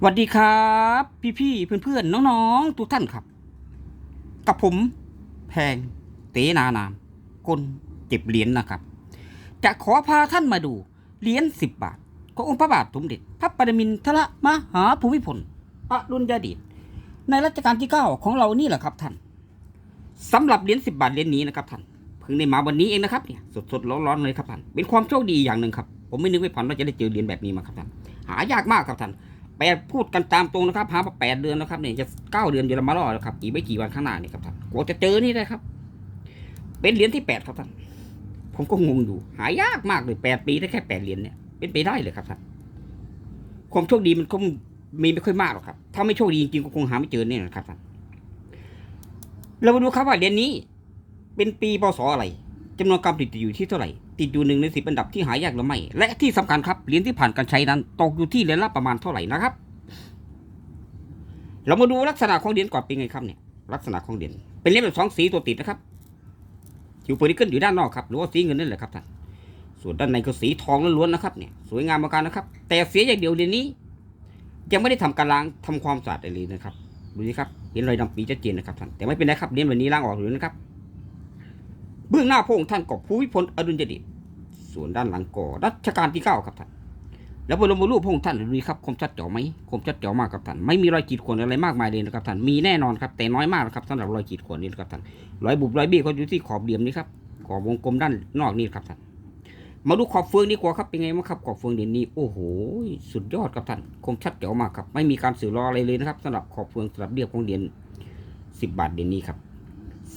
สวัสดีครับ พี่ๆเพื่อนๆน้องๆ ทุกท่านครับ กับผมแพงเตนานาม คนเก็บเหรียญนะครับ จะขอพาท่านมาดูเหรียญสิบบาทขององค์พระบาทสมเด็จพระปรมินทรมหาภูมิพลอดุลยเดชในรัชกาลที่เก้าของเรานี่แหละครับท่านสำหรับเหรียญสิบบาทเหรียญนี้นะครับท่านเพิ่งได้มาวันนี้เองนะครับเนี่ยสดๆร้อนๆเลยครับท่านเป็นความโชคดีอย่างหนึ่งครับผมไม่นึกไม่ฝันว่าจะได้เจอเหรียญแบบนี้มาครับท่านหายากมากครับท่าน แปดพูดกันตามตรงนะครับหามาแปดเดือนแล้วครับเนี่ยจะเก้าเดือนเดือนละมารอแล้วครับอีกไม่กี่วันข้างหน้านี่ครับท่านกว่าจะเจอนี่ได้ครับ เป็นเหรียญที่แปดครับท่านผมก็งงอยู่หายากมากเลยแปดปีได้แค่แปดเหรียญเนี่ยเป็นไปได้เลยครับท่านความโชคดีมันคงมีไม่ค่อยมากหรอกครับ ถ้าไม่โชคดีจริงๆก็คงหาไม่เจอเนี่ยนะครับท่านเรามาดูครับว่าเหรียญนี้ เป็นปีพศอะไร จำนวนกรรมติดอยู่ที่เท่าไหร่ ติดอยู่หนึ่งในสิบอันดับที่หายากหรือไม่ และที่สำคัญครับเหรียญที่ผ่านการใช้นั้นตกอยู่ที่เหรียญละประมาณเท่าไหร่นะครับ เรามาดูลักษณะของเหรียญก่อนเป็นไงครับเนี่ยลักษณะของเหรียญเป็นเหรียญแบบสองสีตัวติดนะครับอยู่โพลิเกิลอยู่ด้านนอกครับหรือว่าสีเงินนั่นแหละครับท่านส่วนด้านในก็สีทองล้วนๆนะครับเนี่ยสวยงามมาการนะครับ แต่เสียอย่างเดียวเหรียญนี้ ยังไม่ได้ทำการล้างทำความสะอาดอะไรเลยนะครับดูสิครับเห็นรอยดำปีชัดเจนนะครับท่านแต่ไม่เป็นไรครับเหรียญวันนี้ล้างออกอยู่นะครับ เบื้องหน้าพระองค์ท่านก็ภูมิพลอดุลยเดชส่วนด้านหลังก็รัชกาลที่เก้าครับท่านแล้วบรมรูปพระองค์ท่านดูนี่ครับคมชัดเจ๋อไหมคมชัดเจ๋อมากครับท่านไม่มีรอยขีดข่วนอะไรมากมายเลยนะครับท่านมีแน่นอนครับแต่น้อยมากนะครับสำหรับรอยขีดข่วนนี้นะครับท่านรอยบุบรอยบี้เขาอยู่ที่ขอบเหลี่ยมนี้ครับขอบวงกลมด้านนอกนี่ครับท่านมาดูขอบเฟืองดีกว่าครับเป็นไงบ้างครับขอบเฟืองเด่นนี้โอ้โหสุดยอดครับท่านคมชัดเจ๋อมากครับไม่มีการสื่อรออะไรเลยนะครับสำหรับขอบเฟืองสำหรับเรียบของเหรียญสิบบาทเด่นนี้ครับ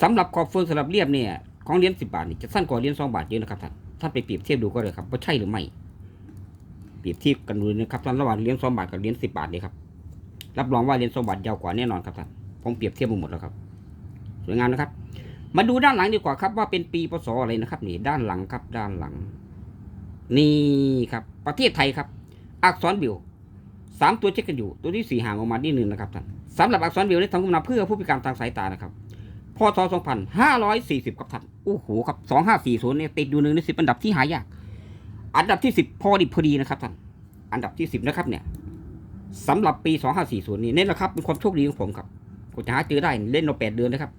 สำหรับขอบเฟืองสำหรับเรียบเนี่ย ของเหรียญสิบาทนี่จะสั้นกว่าเหรียญสองบาทเยอะนะครับท่านท่านไปเปรียบเทียบดูก็เลยครับว่าใช่หรือไม่เปรียบเทียบกันดูนะครับท่านระหว่างเหรียญสองบาทกับเหรียญสิบาทเลยครับรับรองว่าเหรียญสองบาทยาวกว่าแน่นอนครับท่านผมเปรียบเทียบมาหมดแล้วครับสวยงามนะครับ มาดูด้านหลังดีกว่าครับว่าเป็นปีพศอะไรนะครับนี่ด้านหลังครับด้านหลัง นี่ครับ ประเทศไทยครับ อักษรบิวสามตัวเช็คกันอยู่ ตัวที่สี่ห่างออกมานิดนึงนะครับท่านสำหรับอักษรบิวนี้ทำขึ้นมาเพื่อผู้พิการทางสายตานะครับ พศ2540ครับท่านโอ้โหครับ2540เนี่ยติดอยู่หนึ่งในสิบอันดับที่หายาก อันดับที่สิบพอดีพอดีนะครับท่านอันดับที่สิบนะครับเนี่ยสำหรับปี 2540 นี่นี่แหละครับเป็นความโชคดีของผมครับผมจะหาเจอได้เล่นมาแปดเดือนนะครับ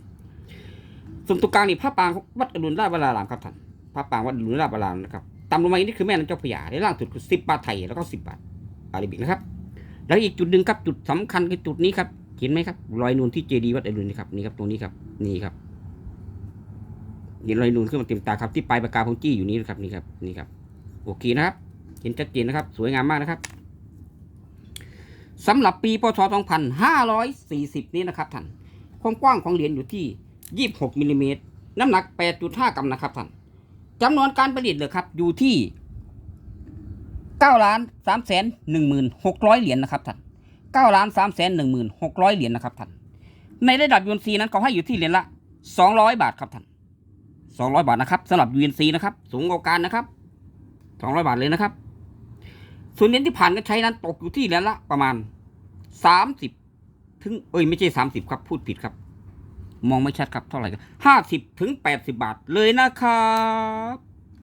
ส่วนตรงกลางนี่พระปางวัดอรุณราชวรารามครับท่านพระปางวัดอรุณราชวรารามนะครับตามลงมาอีกนี่คือแม่น้ำเจ้าพระยาในล่างสุดคือสิบบาทไทยแล้วก็สิบบาทอาราบิกนะครับ แล้วอีกจุดหนึ่งครับจุดสำคัญคือจุดนี้ครับ เห็นไหมครับ รอยนูนที่เจดีย์วัดอรุณนี่ครับนี่ครับตรงนี้ครับนี่ครับเห็นรอยนูนขึ้นมาเต็มตาครับที่ปลายปากกาของจี้อยู่นี้นะครับนี่ครับนี่ครับโอเคนะครับ เห็นชัดเจนนะครับ สวยงามมากนะครับสำหรับปีพศ 2540 นี้นะครับท่านความกว้างของเหรียญอยู่ที่ 26มิลลิเมตรน้ำหนัก 8.5 กรัมนะครับท่านจำนวนการผลิตเลยครับอยู่ที่9ล้าน3แสน16,600 เหรียญนะครับท่าน 9ล้าน3แสน16,600เหรียญนะครับท่าน ในระดับ UNC นั้นเขาให้อยู่ที่เหรียญละ200บาทครับท่าน200บาทนะครับสำหรับ UNC นะครับ สูงกว่าการนะครับสองร้อยบาทเลยนะครับ ส่วนเหรียญที่ผ่านก็ใช้นั้นตกอยู่ที่เหรียญละประมาณสามสิบถึงเอ้ยไม่ใช่สามสิบครับพูดผิดครับ มองไม่ชัดครับเท่าไหร่ห้าสิบถึงแปดสิบาทเลยนะครับ